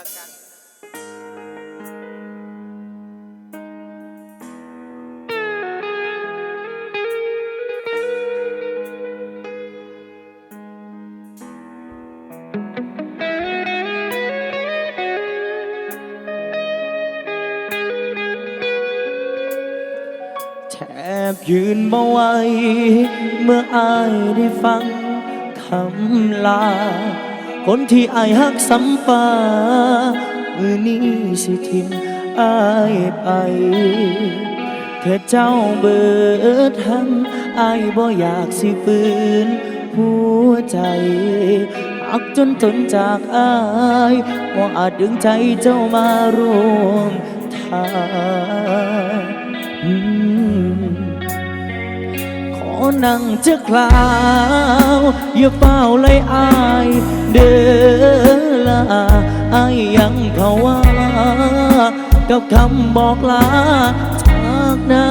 ละกัน แทบยืนบ่ไหวเมื่ออายได้ฟังคำลา คนที่อายฮักสำฟ้ามือนี้สิทิมอายไป เธอเจ้าเบิดทั้งอายบ่อยากสิฝืนหัวใจหักจนทนจากอายบ่อาจดึงใจเจ้ามารวมทาง นั่งเจ้าคลาวอย่าเฝ้าเลยอายเด้อละอายยังเขาว่า กับคำบอกลาจากนา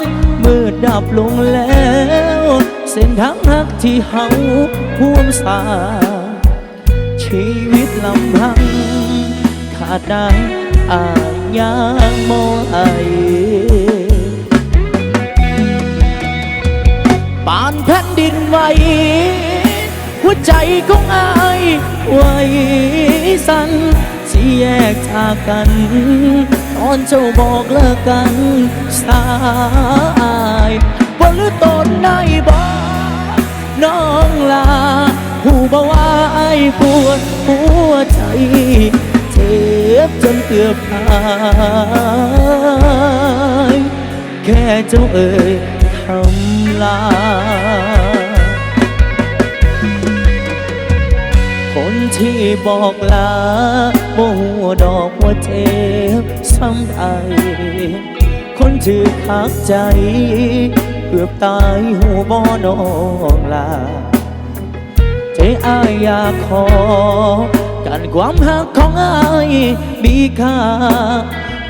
งมืดดับลงแล้ว เส้นทางรักที่เฮาห่วมสา ชีวิตลำพัง ขาดได้อายยัง หัวใจของอายไหวสั่นสิแยกจากกัน ตอนเจ้าบอกเลิกกันสายบ่หรือตอนได้บอกน้องลา ผู้บ่ว่าไอ้ายปวดหัวใจเจ็บจนเกือบตายแค่เจ้าเอ่ยคำลาค ที่บอกลาบ่หัวดอกว่าเจ็บซ้ำใดคนถือคักใจ เกือบตายหัวบ่น้องลาใจอายอยากขอกันความหักของอายมีค่า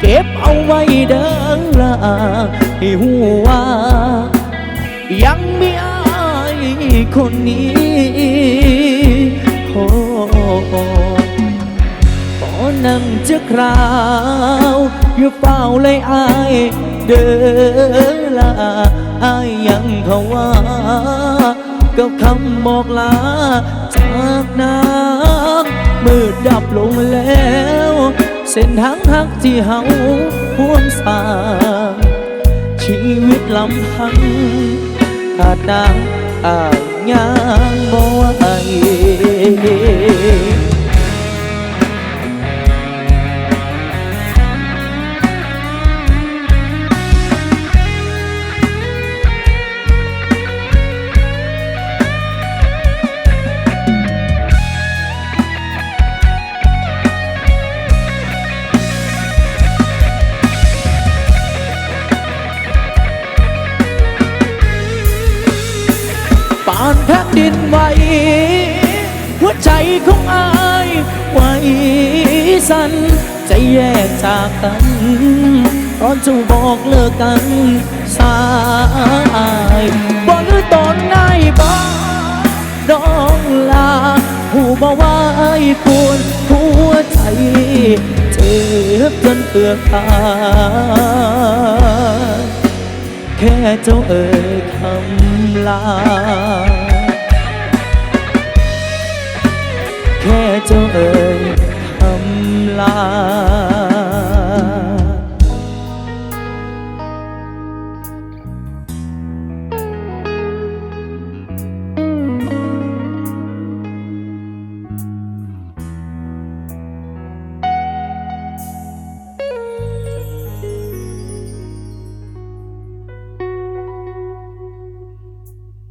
เก็บเอาไว้เดินละให้หูว่า ยังมีอายคนนี้ นั่งเจ้าคราวอย่าเฝ้าเลยอายเด้อละอายยังเขาว่ากับคำบอกลาจากน้ำมืดดับลงแล้ว เส้นทางหักที่เฮาห่วมสร้างชีวิตลำพังขาดนางอายยังบ่ไหว นแผ่นดินไหวหัวใจของอายไหวสั่นใจแยกจากกันตอนจ้าบอกเลิกกันสายบอกหรือตอนไหนบอกน้องลาผู้บอกว่าไอ้ปวดหัวใจเจ็บจนเปลือกตาแค่เจ้าเอ่ยคำลา cho đời thầm lặng